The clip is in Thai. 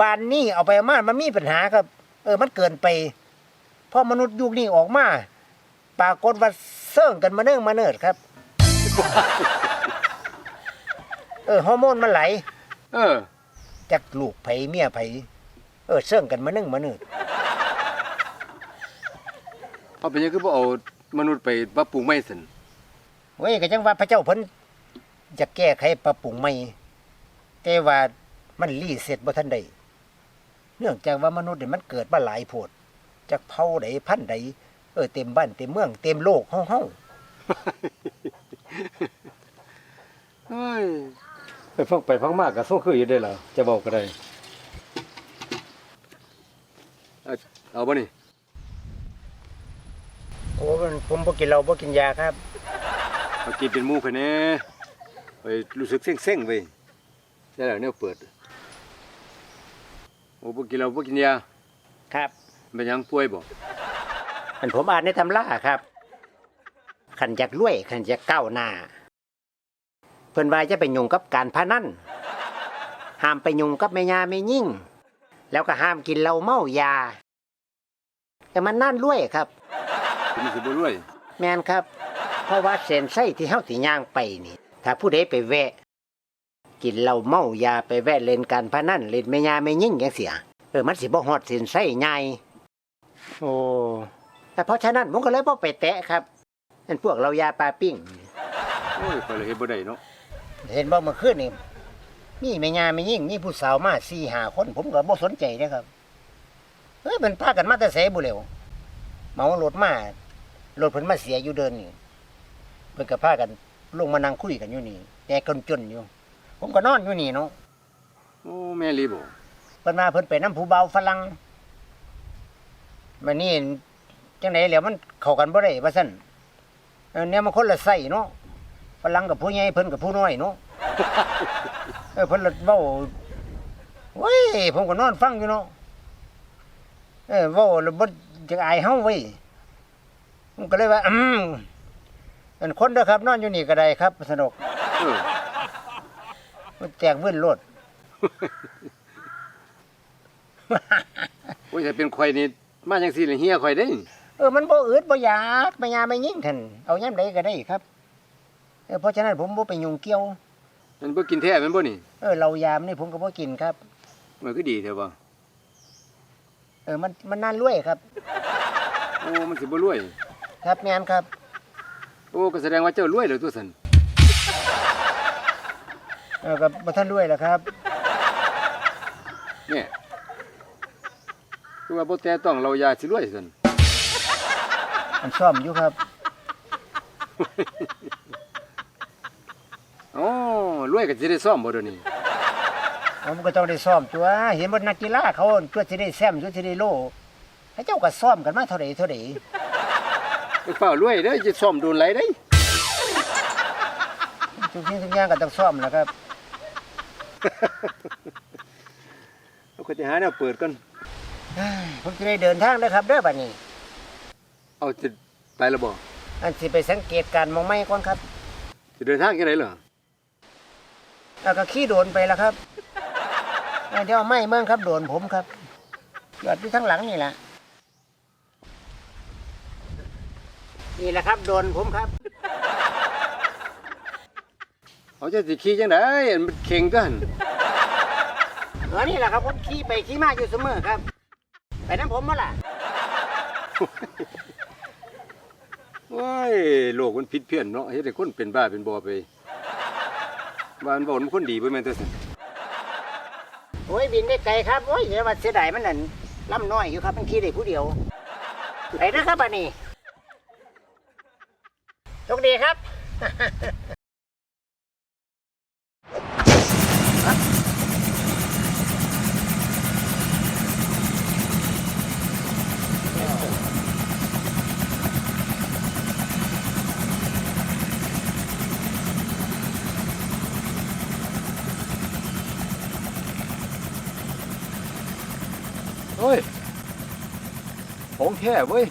บ้านนี้เอาไปเอามามันมีปัญหาครับ เออมันเกินไปเพราะมนุษย์ยุคนี้ออกมาปรากฏว่าเสื่องกันมาเนื่องมาเนิดครับ เออฮอร์โมนมันไหลเออ จากลูกไผเมียไผเออเสื่องกันมาเนื่องมาเนิดเอาเป็นหยังคือบ่เอามนุษย์ไปปรับปรุงใหม่ซั่นเว้ยก็จังว่าพระเจ้าเพิ่นจะแก้ไขปรับปรุงใหม่แต่ว่ามันรีเสร็จบ่ทันใด เนื่องจากว่ามนุษย์เนี่ยมันเกิดมาหลายโพดจากเผ่าใดพันธุ์ใดเออเต็มบ้านเต็มเมืองเต็มโลกเฮาเฮาเฮ้ยไปฟังไปฟังมากก็ส่งคืออยู่ได้ล่ะจะบอกก็ได้เอาเอาบ่นี่โอ้มันผมบ่กินเหล้าบ่กินยาครับเอากินเป็นหมู่เพิ่นแหน่ไปรู้สึกเซ็งๆเว้ยได้แล้วแนวเปิด โอ้บ่กินเหล้าบ่กินยาครับเป็นหยังป่วยบ่อันผมอ่านในตำราครับขันจากรวยขันจากก้าวหน้าเพิ่นว่าจะไปยุ่งกับการพนันห้ามไปยุ่งกับแม่ยาแม่ยิ่ง แล้วก็ห้ามกินเหล้าเมายา แต่มันนั่นรวยครับ ผมสิบ่รวยแมนครับ เพราะว่าเส้นไส้ที่เฮาสิย่างไปนี่ ถ้าผู้ใดไปแวะ กินเหล้าเมายาไปแวะเล่นการพนันเล่นแม่ยาแม่ยิ่งจังเสียเออมันสิบ่ฮอดเส้นไส้ใหญ่โอ้แต่เพราะฉะนั้นผมก็เลยบ่ไปแตะครับเป็นพวกเรายาปลาปิ้ง โอ้ยข้อยเลยเฮ็ดบ่ได้เนาะเห็นบ่เมื่อคืนนี่มีแม่ยาแม่ยิ่งมีผู้สาวมาสี่ห้าคน ผมก็บ่สนใจเด้อครับเฮ้ยเป็นพากันมาแต่ไสบุเร็วเหมารถมารถเพิ่นมาเสียอยู่เดินนี่เพิ่นก็พากันลงมานั่งคุยกันอยู่นี่แต่คนจนอยู่ ผมก็นอนอยู่นี่เนาะโอ้แม่ลีบ่เพิ่นมาเพิ่นไปน้ำผู้เบาฝรั่งมันนี่จังไดแล้วมันเข้ากันบ่ได้ว่าซั่นเออเนี่ยมันคนละไส้เนาะฝรั่งกับผู้ใหญ่เพิ่นกับผู้น้อยเนาะเออเพิ่นละเว้าเว้ยผมก็นอนฟังอยู่เนาะเออเว้าแล้วบ่จะอายเฮาเว้ยผมก็เลยว่าอืมอันคนเด้อครับ นอนอยู่นี่ก็ได้ครับสนุกเออ มันแจกวื้นโลดโอ้ยถ้าเป็นข่อยนี่มาจังซี่เลยเฮียข่อยเด้เออ มันบ่อืดบ่อยากไม่ยาไม่ยิ่งท่านเอายามใดก็ได้ครับ เออเพราะฉะนั้นผมบ่ไปยุ่งเกี่ยว มันบ่กินแท้แม่นบ่นี่เออเรายามนี่ผมก็บ่กินครับ มันก็ดีแท้บ่เออ มันมันน่ารวยครับ โอ้มันสิบ่รวย ครับแม่นครับ โอ้ก็แสดงว่าเจ้ารวยแล้วตัวซั่น เออก็บ่ทันรวยแล้วครับ เนี่ยคือว่าบ่แต่ต้องเรายาสิรวยซั่นมันซ่อมอยู่ครับ อ๋อรวยก็สิได้ซ่อมบ่เดี๋ยวนี้ผมก็ต้องได้ซ่อมตัวเห็นบ่นักกีฬาเขาตัวสิได้แซมตัวสิได้โล่ให้เจ้าก็ซ่อมกันมาเท่าใดเท่าใดไปเฝ้ารวยเด้อจะซ่อมโดนไหลได้ ทุกสิ่งทุกอย่างก็ต้องซ่อมนะครับ เอาก็สิหาแนวเปิดก่อนเอ้ยผมจะได้เดินทางนะครับเด้อบัดนี้ เอาสิไปแล้วบ่อันสิไปสังเกตการณ์หมองไม้ก่อนครับสิเดินทางจังได๋เหรอแล้วก็ขี้โดนไปแล้วครับเอ้ยเดี๋ยวเอาไม้เมืองครับโดนผมครับยอดที่ทั้งหลังนี่แหละนี่แหละครับ โดนผมครับ เอาจะสิขี่จังได๋มันเข่งกันเออนี่แหละครับผมขี่ไปขี่มาอยู่เสมอครับ ไปน้ำผมมาล่ะโอ้ยโลกมันผิดเพี้ยนเนาะเฮ็ดให้คนเป็นบ้าเป็นบอไปบ้านบ่มันคนดีบ่แม่นแต่ซั่นโอ้ยบินได้ไกลครับโอ้ยอย่ามาเสียดายมันนั่นล่ำน้อยอยู่ครับมันขี่ได้ผู้เดียวไปนะครับบัดนี้โชคดีครับ เฮ้ยของแท้เว้ย